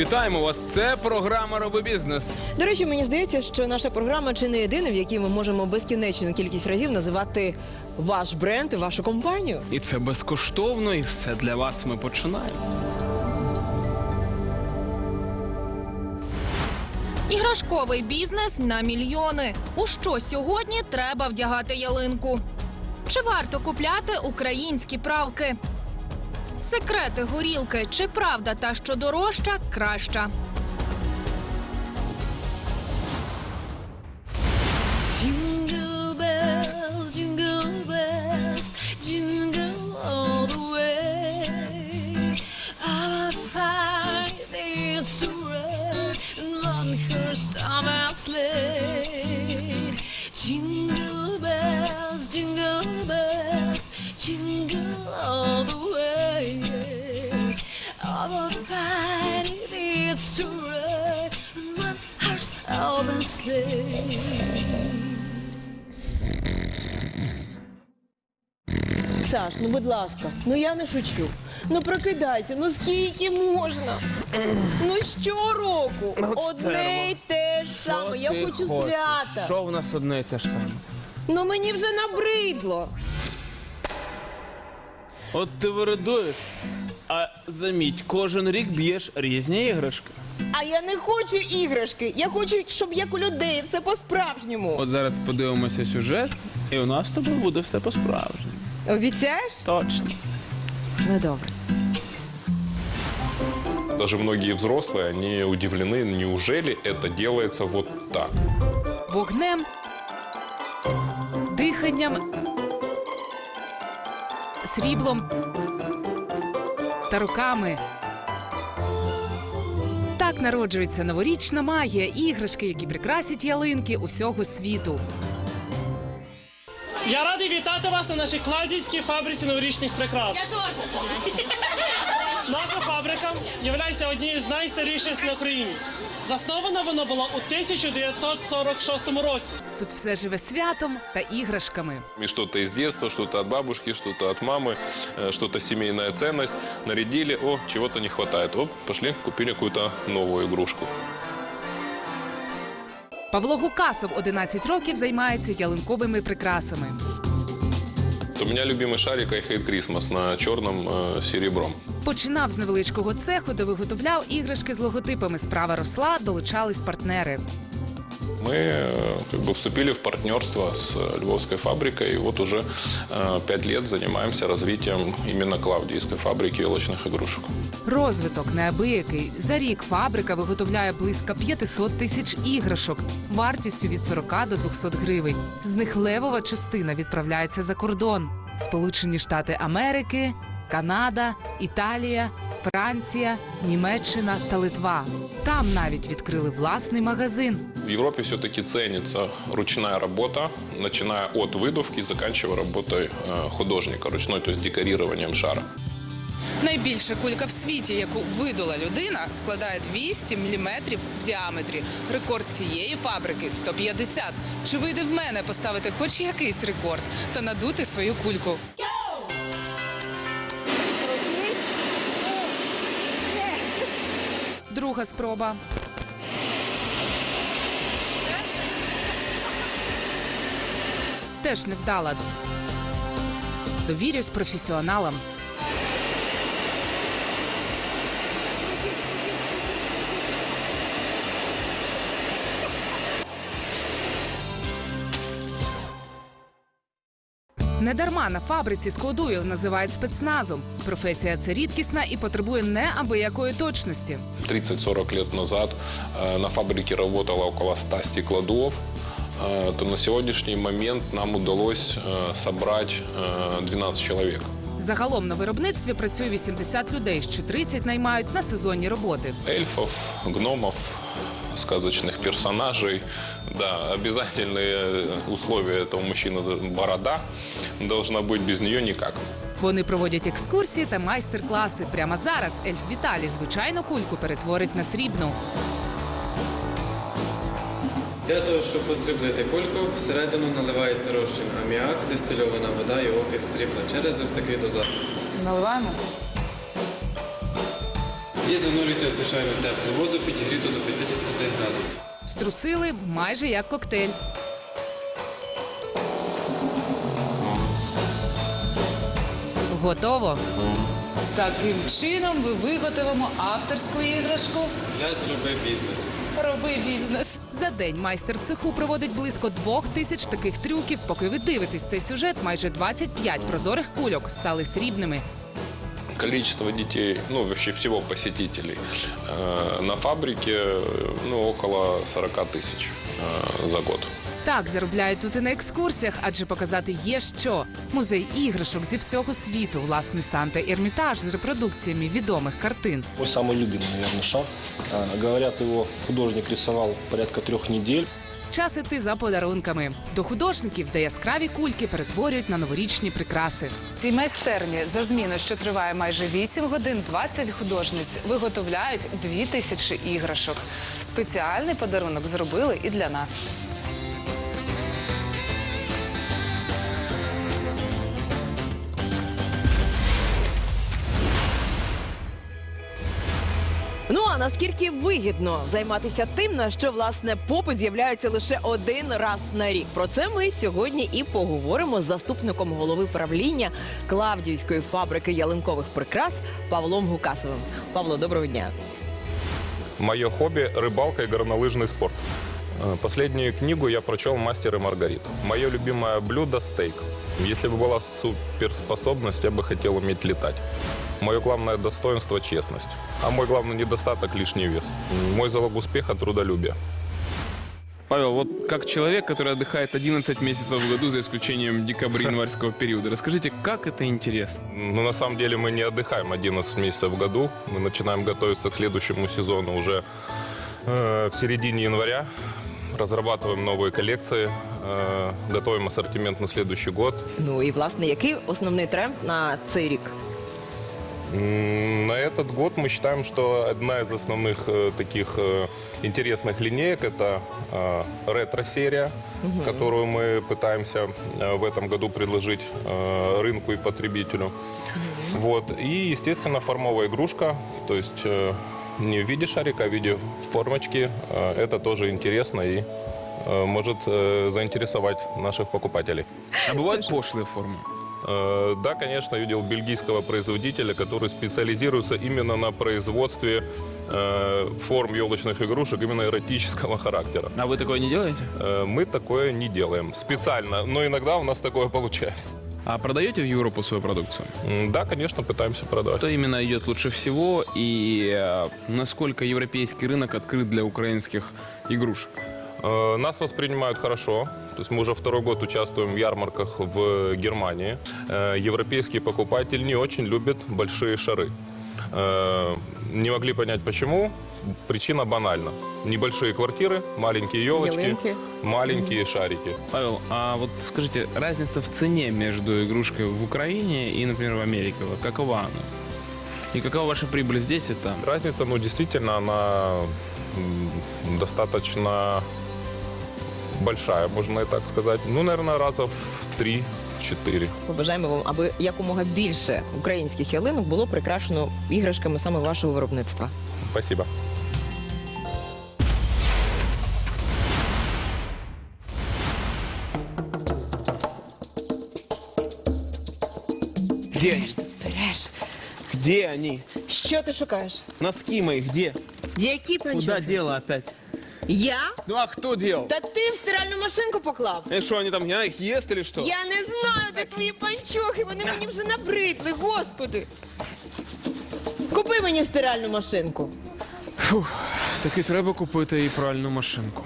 Вітаємо вас! Це програма Роби бізнес. До речі, мені здається, що наша програма чи не єдина, в якій ми можемо безкінечну кількість разів називати ваш бренд і вашу компанію. І це безкоштовно, і все для вас ми починаємо. Іграшковий бізнес на мільйони. У що сьогодні треба вдягати ялинку? Чи варто купляти українські пралки? Секрети горілки. Чи правда та, що дорожча, краща? Jingle Саш, ну будь ласка, ну я не шучу. Ну прокидайся, ну скільки можна? Ну щороку Ну, одне й те ж саме. Я ти хочу хочеш? свята. Що в нас одне і те ж саме? Ну мені вже набридло. От ти виридуєш, а заміть, кожен рік б'єш різні іграшки. А я не хочу іграшки. Я хочу, щоб як у людей все по-справжньому. От зараз подивимося сюжет, і у нас з тобою буде все по-справжньому. Обіцяєш? Точно. Ну добре. Даже многие взрослые, они удивлены, неужели это делается вот так. вогнем, диханням, сріблом та руками. Так народжується новорічна магія, іграшки, які прикрасять ялинки усього світу. Я радий вітати вас на нашій кладівській фабриці новорічних прикрас. Я теж. Наша фабрика є однією з найстаріших на Україні. Заснована вона була у 1946 році. Тут все живе святом та іграшками. И что-то из детства, что-то от бабушки, что-то от мамы, э, что-то. Нарядили, о, чего-то не хватает. Оп, пошли, купили какую-то новую игрушку. Павло Гукасов 11 років займається ялинковими прикрасами. У меня любимий шарик I Hate Christmas на чорному э, серебром. Починав з невеличкого цеху, де виготовляв іграшки з логотипами. Справа росла, долучались партнери. Мы э, как бы вступили в партнерство с э, Львовской фабрикой, и вот уже э, пять лет занимаемся развитием именно Клавдийской фабрики елочных игрушек. Розвиток неабиякий. За рік фабрика виготовляє близько 500 тисяч іграшок вартістю від 40 до 200 гривень. З них левова частина відправляється за кордон: Сполучені Штати Америки, Канада, Італія, Франція, Німеччина та Литва. Там навіть відкрили власний магазин. В Европе все-таки ценится ручная работа, начиная от выдувки и заканчивая работой э, художника ручной, то есть декорированием шара. Найбільша кулька в світі, яку видула людина, складає 200 мм в діаметрі. Рекорд цієї фабрики 150. Чи вийде в мене поставити хоч якийсь рекорд та надути свою кульку? Друга спроба. Теж невдала. Довірюсь професіоналам. Недарма на фабриці складую називають спецназом. Професія це рідкісна і потребує неабиякої точності. 30-40 лет назад э, на фабрике работало около 100 стеклодув, э, то на сегодняшний момент нам удалось э, собрать э, 12 человек. Загалом на виробництві працює 80 людей, ще 30 наймають на сезонні роботи. Эльфов, гномов, сказочных персонажей. Да, обязательные э, условия этого мужчины – борода должна быть, без нее никак. Вони проводять екскурсії та майстер-класи. Прямо зараз Ельф Віталій звичайну кульку перетворить на срібну. Для того, щоб посріблити кульку, всередину наливається розчин аміак, дистильована вода і окис срібла через ось такий дозатор. Наливаємо. І занурюйте в звичайну теплу воду, підігріту до 50 градусів. Струсили майже як коктейль. Готово. Таким чином ми виготовимо авторську іграшку. Для зроби бізнес. Роби бізнес. За день майстер в цеху проводить близько двох тисяч таких трюків. Поки ви дивитесь цей сюжет, майже 25 прозорих кульок стали срібними. Количество детей, ну вообще всего посетителей э, на фабрике э, ну, около 40 тысяч э, за год. Так заробляють тут і на екскурсіях, адже показати є що. Музей іграшок зі всього світу, власний Санта Ермітаж з репродукціями відомих картин. Мой самый любимый, наверное, шаг. А, Говорят, его художник рисовал порядка трех недель. Час іти за подарунками до художників, де яскраві кульки перетворюють на новорічні прикраси. Цій майстерні за зміну, що триває майже 8 годин, 20 художниць виготовляють 2 тисячі іграшок. Спеціальний подарунок зробили і для нас. наскільки вигідно займатися тим, на що власне попит з'являється лише один раз на рік? Про це ми сьогодні і поговоримо з заступником голови правління Клавдіївської фабрики ялинкових прикрас Павлом Гукасовим. Павло, доброго дня. Мое хобби – рыбалка и горнолыжный спорт. Э, Последнюю книгу я прочел «Мастер и Маргарита». Мое любимое блюдо – стейк. Если бы была суперспособность, я бы хотел уметь летать. Мое главное достоинство – честность. А мой главный недостаток – лишний вес. Мой залог успеха – трудолюбие. Павел, вот как человек, который отдыхает 11 месяцев в году, за исключением декабря-январского периода, расскажите, как это интересно? Но на самом деле мы не отдыхаем 11 месяцев в году. Мы начинаем готовиться к следующему сезону уже э, в середине января. Разрабатываем новые коллекции, э, готовим ассортимент на следующий год. Ну і власне, який основний тренд на цей рік? На этот год мы считаем, что одна из основных э, таких э, интересных линеек это э, ретро-серия, которую мы пытаемся э, в этом году предложить э, рынку и потребителю. Вот. И, естественно, формовая игрушка, то есть э, не в виде шарика, а в виде формочки. Э, Это тоже интересно и э, может э, заинтересовать наших покупателей. А бывают пошлые формы? Э, Да, конечно, видел бельгийского производителя, который специализируется именно на производстве э, форм елочных игрушек именно эротического характера. А вы такое не делаете? Э, Мы такое не делаем специально, но иногда у нас такое получается. А продаете в Европу свою продукцию? М, Да, конечно, пытаемся продавать. Что именно идет лучше всего и э, насколько европейский рынок открыт для украинских игрушек? Э, Нас воспринимают хорошо. То есть мы уже второй год участвуем в ярмарках в Германии. Э, Европейский покупатель не очень любит большие шары. Э, Не могли понять почему. Причина банальна. Небольшие квартиры, маленькие елочки, Ялинки. маленькие шарики. Павел, а вот скажите, разница в цене между игрушкой в Украине и, например, в Америке, вот какова она? И какова ваша прибыль здесь и там? Разница, ну, действительно, она достаточно большая, можно и так сказать. Ну, наверное, раза в три, в четыре. Побажаємо вам, аби якомога більше українських ялинок було прикрашено іграшками саме вашого виробництва. Спасибо. Где они? Где они? Що ти шукаєш? Носки мои где? Які Куда панчохи? дело опять? Я? Ну а кто делал? Та ти в стиральну машинку поклав. И что, они там, я их ест или что? Я не знаю, де твої панчохи, вони мені вже набридли, господи. Купи мені стиральну машинку. Таки і треба купити і пральну машинку.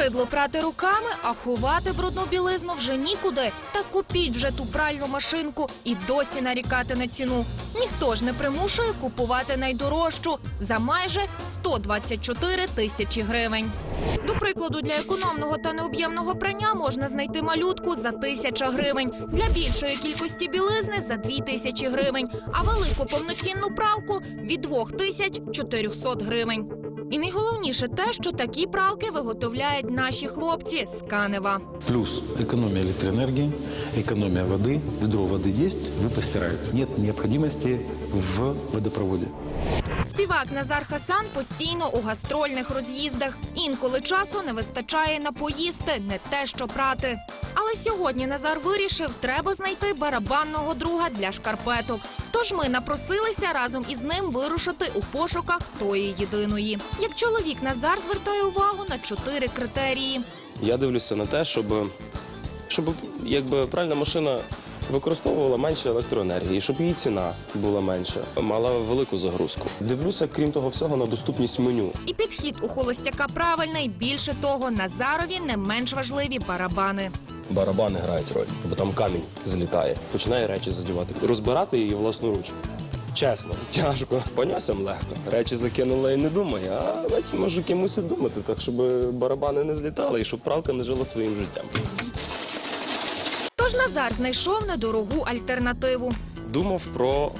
Набридло прати руками, а ховати брудну білизну вже нікуди. Та купіть вже ту пральну машинку і досі нарікати на ціну. Ніхто ж не примушує купувати найдорожчу за майже 124 тисячі гривень. До прикладу, для економного та необ'ємного прання можна знайти малютку за тисяча гривень, для більшої кількості білизни за дві тисячі гривень, а велику повноцінну пралку від двох тисяч 400 гривень. І найголовніше те, що такі пралки виготовляють наші хлопці з Канева. Плюс экономия электроэнергии, экономия воды. Ведро воды есть, вы постираете. Нет необходимости в водопроводе. Співак Назар Хасан постійно у гастрольних роз'їздах. Інколи часу не вистачає на поїсти, не те, що прати. Але сьогодні Назар вирішив, треба знайти барабанного друга для шкарпеток. Тож ми напросилися разом із ним вирушити у пошуках тої єдиної. Як чоловік Назар звертає увагу на чотири критерії. Я дивлюся на те, щоб, щоб якби пральна машина використовувала менше електроенергії, щоб її ціна була менша, мала велику загрузку. Дивлюся, крім того всього, на доступність меню. І підхід у холостяка правильний. Більше того, Назарові не менш важливі барабани. Барабани грають роль, бо там камінь злітає, починає речі задівати. Розбирати її власноруч. Чесно, тяжко. Поносям легко. Речі закинула і не думає, а може мусить думати, так щоб барабани не злітали і щоб пралка не жила своїм життям. Тож Назар знайшов недорогу альтернативу. Думав про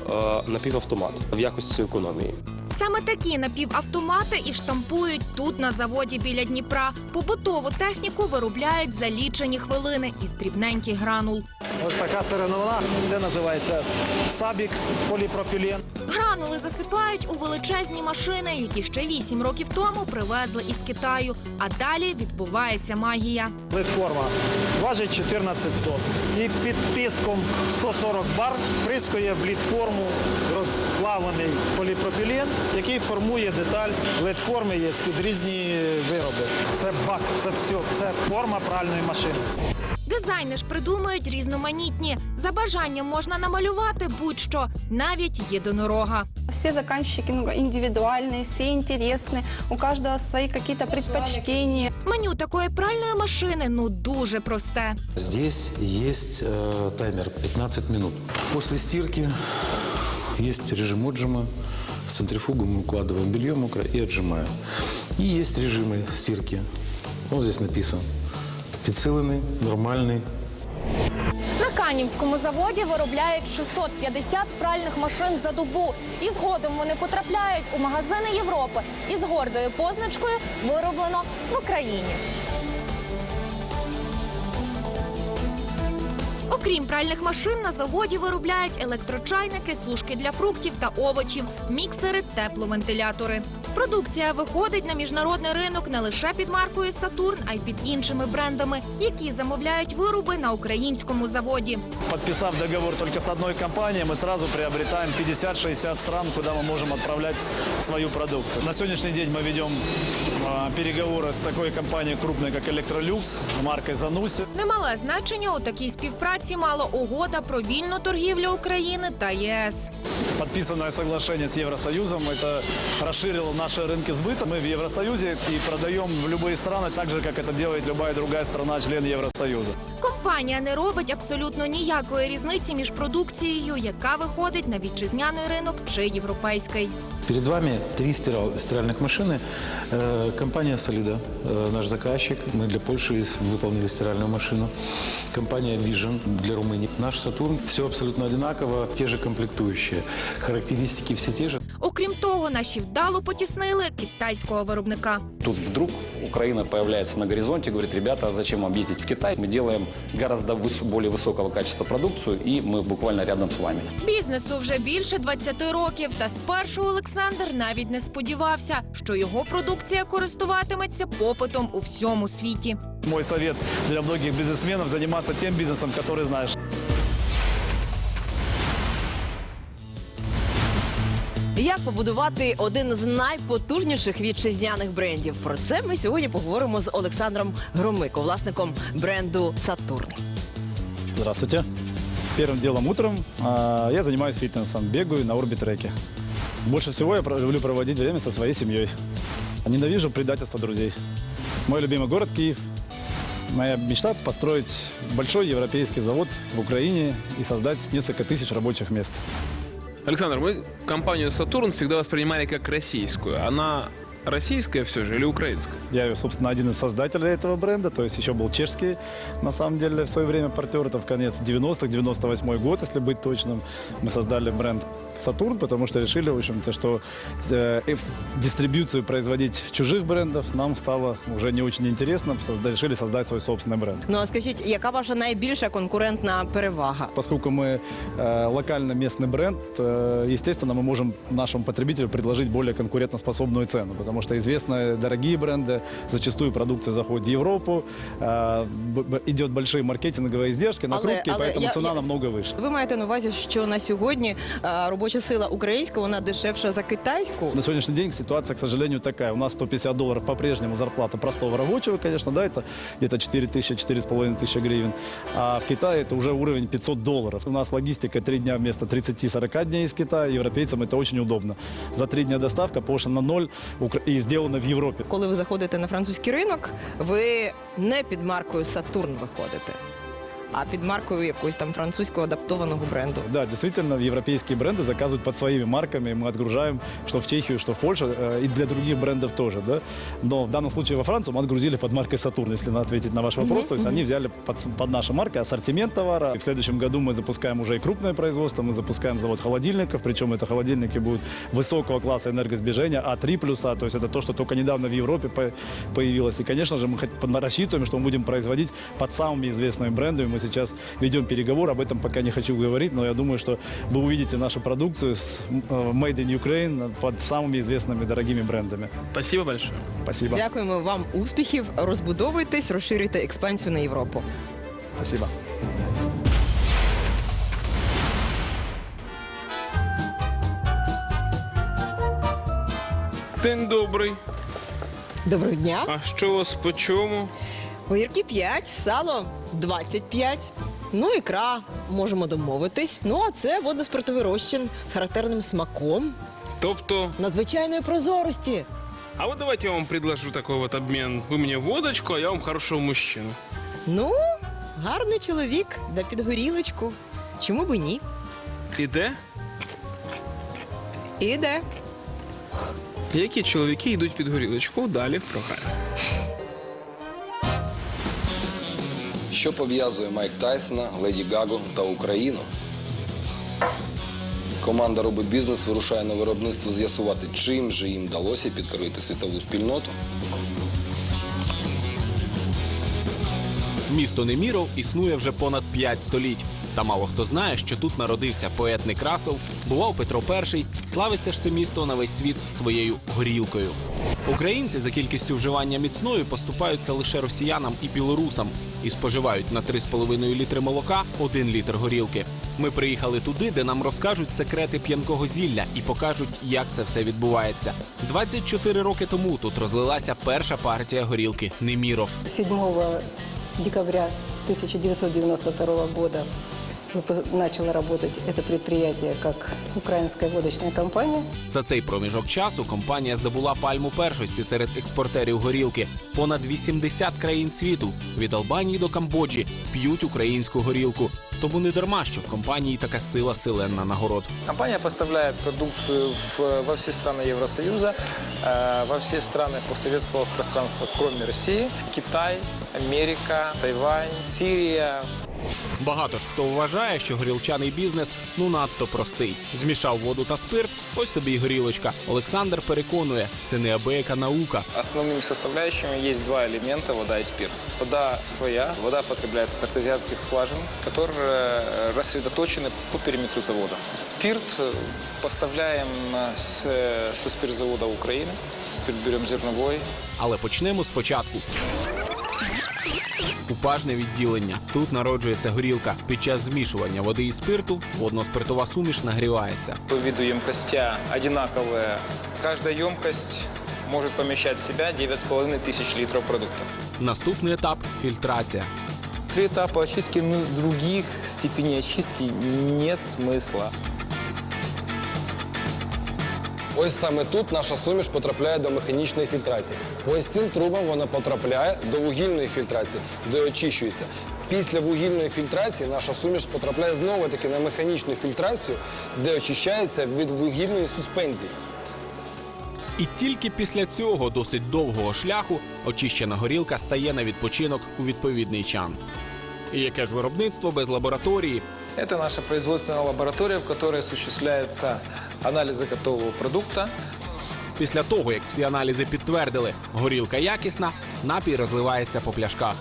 е, напівавтомат в якості економії. Саме такі напівавтомати і штампують тут на заводі біля Дніпра. Побутову техніку виробляють за лічені хвилини із дрібненьких гранул. Ось така сировина. Це називається сабік поліпропілен. Гранули засипають у величезні машини, які ще вісім років тому привезли із Китаю. А далі відбувається магія. Платформа важить 14 тонн. І під тиском 140 бар прискує в літформу розплавлений поліпропілен, який формує деталь. Литформи є під різні вироби. Це бак, це все, це форма пральної машини. Дизайни ж придумують різноманітні. За бажанням можна намалювати будь-що, навіть єдинорога. Все заказчики ну, индивидуальные, все интересны, у каждого свои какие-то предпочтения. Меню такої пральної машини ну дуже просте. Здесь есть э, таймер 15 минут. После стирки есть режим отжима. В центрифугу мы укладываем белье мокрое и отжимаем. И есть режимы стирки. Он здесь написан. Підсилений, нормальний, На Канівському заводі виробляють 650 пральних машин за добу. І згодом вони потрапляють у магазини Європи із гордою позначкою вироблено в Україні. Окрім пральних машин, на заводі виробляють електрочайники, сушки для фруктів та овочів, міксери, тепловентилятори. Продукція виходить на міжнародний ринок не лише під маркою Сатурн, а й під іншими брендами, які замовляють вироби на українському заводі. Подписав договор только с одной компанией, мы сразу приобретаем 50-60 стран, куда мы можем отправлять свою продукцию. На сегодняшний день мы ведем а, переговоры с такой компанией крупной, как Electrolux, маркой Зануси. Немале значення у такій співпраці мала угода про вільну торгівлю України та ЄС. Подписанное соглашение с Евросоюзом, это расширило наши рынки сбыта. Мы в Евросоюзе и продаем в любые страны, так же, как это делает любая другая страна, член Евросоюза. Компанія не робить абсолютно ніякої різниці між продукцією, яка виходить на вітчизняний ринок чи європейський. Перед вами три стирал- стиральных машины. Э, Компания «Солида», э, наш заказчик. Мы для Польши выполнили стиральную машину. Компания «Vision» для Румынии. Наш «Сатурн». Все абсолютно одинаково, те же комплектующие. Характеристики все те же. Окрім того, наші вдало потіснили китайського виробника. Тут вдруг Украина появляется на горизонте, говорит, ребята, а зачем вам ездить в Китай? Мы делаем гораздо выс- более высокого качества продукцию, и мы буквально рядом с вами. Бізнесу вже більше 20 років. Та спершу Олександр навіть не сподівався, що його продукція користуватиметься попитом у всьому світі. Мой совет для многих бизнесменов – заниматься тем бизнесом, который знаешь. Як побудувати один з найпотужніших вітчизняних брендів? Про це ми сьогодні поговоримо з Олександром Громико, власником бренду Сатурн. Здравствуйте. Первым делом утром а, я занимаюсь фитнесом, бегаю на орбитреке. Больше всего я про- люблю проводить время со своей семьей. Ненавижу предательство друзей. Мой любимый город Киев. Моя мечта – построить большой европейский завод в Украине и создать несколько тысяч рабочих мест. Александр, мы компанию «Сатурн» всегда воспринимали как российскую. Она российская все же или украинская? Я, собственно, один из создателей этого бренда, то есть еще был чешский, на самом деле, в свое время партнер. Это в конец 90-х, 98 год, если быть точным. Мы создали бренд Сатурн, потому что решили, в общем-то, что э, э, дистрибьюцию производить чужих брендов нам стало уже не очень интересно. Созда- решили создать свой собственный бренд. Ну а скажіть, яка ваша найбільша конкурентна перевага? Поскольку мы э, локально местный бренд, э, естественно, мы можем нашему потребителю предложить более конкурентоспособную цену, потому что известные дорогие бренды, зачастую продукция заходит в Европу, э, б- б- идет большие маркетинговые издержки, накрутки, але поэтому я- цена я- намного выше. Ви маєте на увазі, що на сьогодні е, робоча сила українська вона дешевша за китайську? На сегодняшний день ситуация, к сожалению, такая. У нас 150 долларов по-прежнему зарплата простого рабочего, конечно, да, это где-то 4 тысячи, 4,5 тысячи гривен. А в Китае это уже уровень 500 долларов. У нас логистика 3 дня вместо 30-40 дней из Китая. Европейцам это очень удобно. За 3 дня доставка повышена на ноль Укра- и сделана в Европе. Коли ви заходите на французький ринок, ви не під маркою Сатурн виходите, А під маркою якогось там французького адаптованого бренду. Да, действительно, европейские бренды заказывают под своими марками. Мы отгружаем что в Чехию, что в Польшу, э, и для других брендов тоже, да. Но в данном случае во Францию мы отгрузили под маркой Сатурн, если надо ответить на ваш вопрос. То есть они взяли под, с- под наши марки ассортимент товара. И в следующем году мы запускаем уже и крупное производство. Мы запускаем завод холодильников, причем это холодильники будут высокого класса энергосбережения, А3 плюса. То есть это то, что только недавно в Европе по- появилось. И, конечно же, мы хот- под- рассчитываем, что мы будем производить под самыми известными брендами. Мы сейчас ведем переговоры, об этом пока не хочу говорить, но я думаю, что вы увидите нашу продукцию с э, Made in Ukraine под самыми известными дорогими брендами. Спасибо большое. Спасибо. Дякуємо вам успіхів. Розбудовуйтесь, розширюйте експансію на Європу. Спасибо. День добрий. Доброго дня. А що у вас по чому? Огірки 5, сало 25. Ну, ікра, можемо домовитись. Ну, а це водно-спиртовий розчин з характерним смаком, Тобто, надзвичайної прозорості. а вот давайте я вам предложу такой вот обмен. Вы мне водочку, а я вам хорошего мужчину. Ну, гарний чоловік, да під горілочку. Чому би ні? Іде? Іде. Які чоловіки йдуть під горілочку? Далі в програмі. Що пов'язує Майк Тайсона, Леді Гагу та Україну? Команда робить бізнес, вирушає на виробництво з'ясувати, чим же їм вдалося підкорити світову спільноту. Місто Неміров існує вже понад 5 століть. Та мало хто знає, що тут народився поет Некрасов, бував Петро І, славиться ж це місто на весь світ своєю горілкою. Українці за кількістю вживання міцної поступаються лише росіянам і білорусам і споживають на 3,5 літри молока 1 літр горілки. Ми приїхали туди, де нам розкажуть секрети п'янкого зілля і покажуть, як це все відбувається. 24 роки тому тут розлилася перша партія горілки Неміров. 7 декабря 1992 года начало работать это предприятие как украинская водочная компания. За цей проміжок часу компанія здобула пальму першості серед експортерів горілки. Понад 80 країн світу від Албанії до Камбоджі п'ють українську горілку. Тому не дарма, що в компанії така сила силенна нагород. Компания поставляет продукцию в- во все страны Евросоюза, э, во все страны постсоветского пространства, кроме России, Китай, Америка, Тайвань, Сирия. Багато ж хто вважає, що горілчаний бізнес ну надто простий. Змішав воду та спирт, ось тобі й горілочка. Олександр переконує, це неабияка наука. Основными составляющими есть два элемента – вода и спирт. Вода своя, вода потребляется с артезианских скважин, которые э, рассредоточены по периметру завода. Спирт э, поставляем э, с, э, со спиртзавода Украины, спирт берем зерновой, Але почнемо спочатку. Купажне відділення. Тут народжується горілка. Під час змішування води і спирту водно-спиртова суміш нагрівається. По виду емкостя одинаковые. Каждая емкость может помещать в себя 9,5 тысяч литров продукта. Наступний етап фільтрація. Три этапа очистки, ну, других степеней очистки нет смысла. Ось саме тут наша суміш потрапляє до механічної фільтрації. По ось цим трубам вона потрапляє до вугільної фільтрації, де очищується. Після вугільної фільтрації наша суміш потрапляє знову таки на механічну фільтрацію, де очищається від вугільної суспензії. І тільки після цього досить довгого шляху очищена горілка стає на відпочинок у відповідний чан. І яке ж виробництво без лабораторії? Это наша производственная лаборатория, в которой осуществляются анализы готового продукта. Після того, як всі аналізи підтвердили, горілка якісна, напій розливається по пляшках.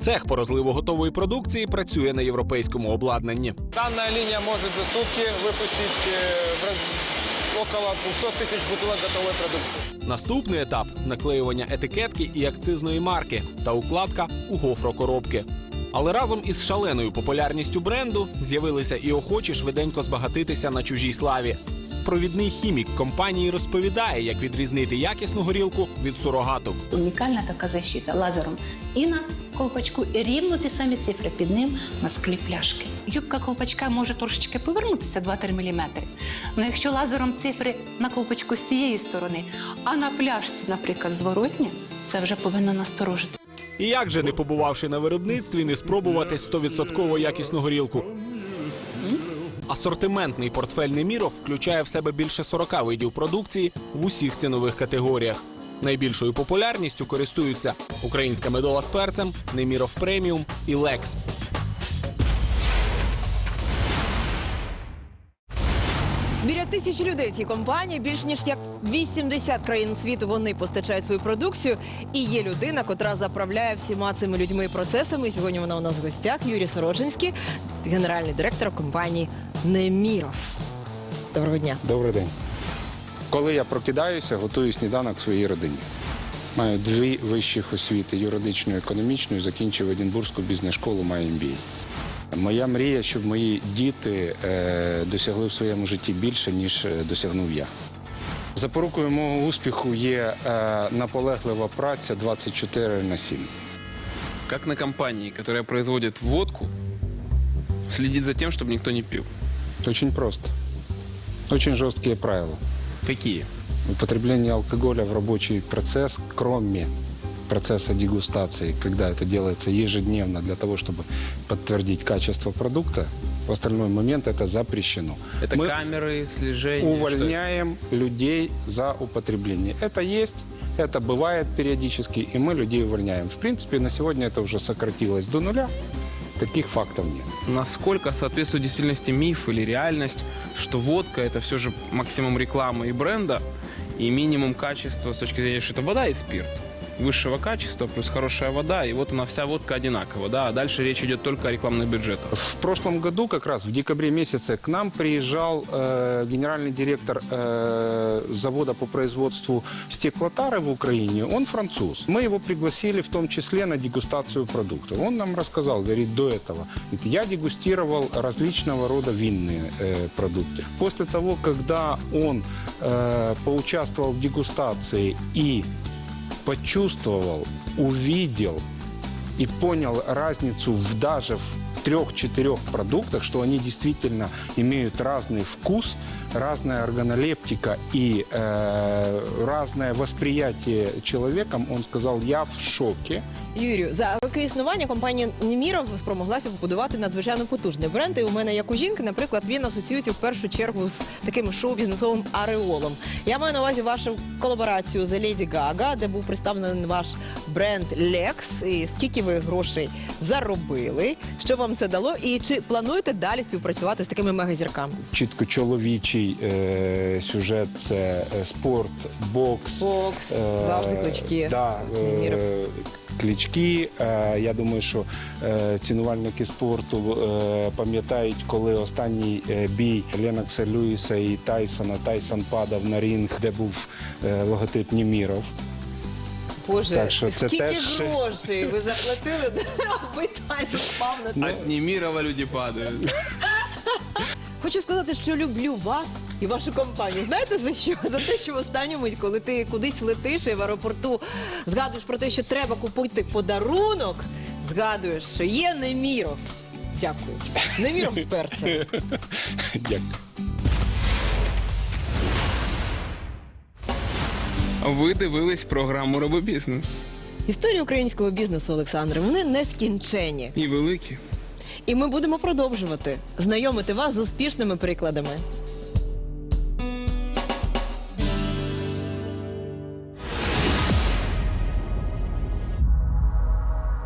Цех по розливу готової продукції працює на європейському обладнанні. Данная линия может за сутки выпустить э, в раз- около 200 тысяч бутылок готовой продукции. Наступний етап наклеювання етикетки і акцизної марки та укладка у гофрокоробки. Але разом із шаленою популярністю бренду з'явилися і охочі швиденько збагатитися на чужій славі. Провідний хімік компанії розповідає, як відрізнити якісну горілку від сурогату. Унікальна така защита лазером і на колпачку, і рівно ті самі цифри під ним на склі пляшки. Юбка колпачка може трошечки повернутися 2-3 мм. Але якщо лазером цифри на колпачку з цієї сторони, а на пляшці, наприклад, зворотні, це вже повинно насторожити. І як же не побувавши на виробництві, не спробувати 100% якісну горілку? Асортиментний портфель Неміров включає в себе більше 40 видів продукції в усіх цінових категоріях. Найбільшою популярністю користуються українська медола з перцем, Неміров преміум і Лекс. Біля тисячі людей в цій компанії, більш ніж як 80 країн світу вони постачають свою продукцію. І є людина, котра заправляє всіма цими людьми і процесами. Сьогодні вона у нас в гостях. Юрій Сороджинський, генеральний директор компанії Неміров. Доброго дня. Добрий день. Коли я прокидаюся, готую сніданок своїй родині. Маю дві вищих освіти юридичну економічну, закінчив Единбурзьку бізнес-школу, маю MBA. Моя мрія, щоб мої діти е, досягли в своєму житті більше, ніж е, досягнув я. Запорукою мого успіху є е, наполеглива праця 24 на 7. Как на компании, которая производит водку, следит за тем, чтобы никто не пил? Очень просто. Очень жесткие правила. Какие? Употребление алкоголя в рабочий процесс, кроме процесса дегустации, когда это делается ежедневно для того, чтобы подтвердить качество продукта, в остальной момент это запрещено. Это Мы камеры это? увольняем людей за употребление. Это есть, это бывает периодически, и мы людей увольняем. В принципе, на сегодня это уже сократилось до нуля. Таких фактов нет. Насколько соответствует действительности миф или реальность, что водка это все же максимум рекламы и бренда, и минимум качества с точки зрения, что это вода и спирт высшего качества, плюс хорошая вода, и вот она вся водка одинакова, да, а дальше речь идет только о рекламных бюджетах. В прошлом году, как раз в декабре месяце, к нам приезжал э, генеральный директор э, завода по производству стеклотары в Украине. Он француз. Мы его пригласили в том числе на дегустацию продуктов. Он нам рассказал, говорит, до этого. Говорит, я дегустировал различного рода винные э, продукты. После того, когда он э, поучаствовал в дегустации и почувствовал, увидел и понял разницу в даже в трех-четырех продуктах, что они действительно имеют разный вкус, разная органолептика и э, разное восприятие человеком, он сказал, я в шоке. Юрію, за роки існування компанія Неміров спромоглася побудувати надзвичайно потужний бренд. І у мене, як у жінки, наприклад, він асоціюється в першу чергу з таким шоу-бізнесовим ареолом. Я маю на увазі вашу колаборацію з Леді Гага, де був представлений ваш бренд Lex. І скільки ви грошей заробили? Що вам це дало? І чи плануєте далі співпрацювати з такими мегазірками? Чітко чоловічий е, сюжет це е, спорт, бокс. Бокс, е, завжди клички. Да, Неміров. е, клички. Е, я думаю, що е, цінувальники спорту е, пам'ятають, коли останній е, бій Ленокса Люїса і Тайсона. Тайсон падав на рінг, де був е, логотип Німіров. Боже, Так що це скільки теж- грошей ви заплатили, аби Тайсон впав на це? От Немирова люди падают. Хочу сказати, що люблю вас і вашу компанію. Знаєте за що? За те, що в останню мить, коли ти кудись летиш і в аеропорту згадуєш про те, що треба купити подарунок, згадуєш, що є Неміров. Дякую. Неміров з перцем. Дякую. Ви дивились програму «Робобізнес». Історії українського бізнесу, Олександре, вони нескінчені. І великі. І ми будемо продовжувати знайомити вас з успішними прикладами.